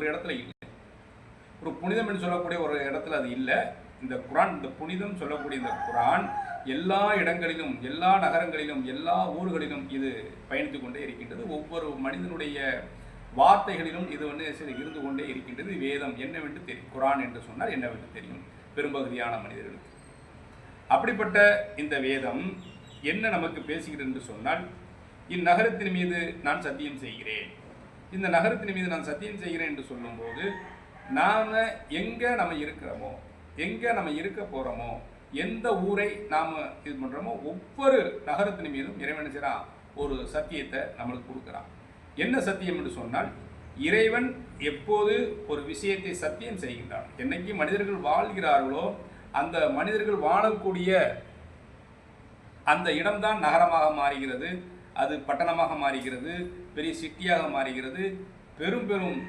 ஒரு இடத்துல இல்லை. ஒரு புனிதம் என்று சொல்லக்கூடிய ஒரு இடத்துல அது இல்லை. இந்த குரான் இந்த புனிதம் சொல்லக்கூடிய இந்த குரான் எல்லா இடங்களிலும் எல்லா நகரங்களிலும் எல்லா ஊர்களிலும் இது பயணித்து கொண்டே இருக்கின்றது. ஒவ்வொரு மனிதனுடைய வார்த்தைகளிலும் இது வந்து சரி இருந்து கொண்டே இருக்கின்றது. வேதம் என்னவென்று தெரியும் குரான் என்று சொன்னால் என்னவென்று தெரியும்? பெரும்பகுதியான மனிதர்களுக்கு. அப்படிப்பட்ட இந்த வேதம் என்ன நமக்கு பேசுகிறது என்று சொன்னால் இந்நகரத்தின் மீது நான் சத்தியம் செய்கிறேன். இந்த நகரத்தின் மீது நான் சத்தியம் செய்கிறேன் என்று சொல்லும்போது நாம் எங்கே நம்ம இருக்கிறோமோ எங்கே நம்ம இருக்க போகிறோமோ எந்த ஊரை நாம் இது பண்ணுறோமோ ஒவ்வொரு நகரத்தின் மீதும் இறைவன் செய்கிறான் ஒரு சத்தியத்தை நம்மளுக்கு கொடுக்குறான். என்ன சத்தியம் என்று சொன்னால் இறைவன் எப்போது ஒரு விஷயத்தை சத்தியம் செய்கின்றான்? என்னைக்கு மனிதர்கள் வாழ்கிறார்களோ அந்த மனிதர்கள் வாழக்கூடிய அந்த இடம்தான் நகரமாக மாறுகிறது. அது பட்டணமாக மாறுகிறது பெரிய சிட்டியாக மாறுகிறது. பெரும் பெரும்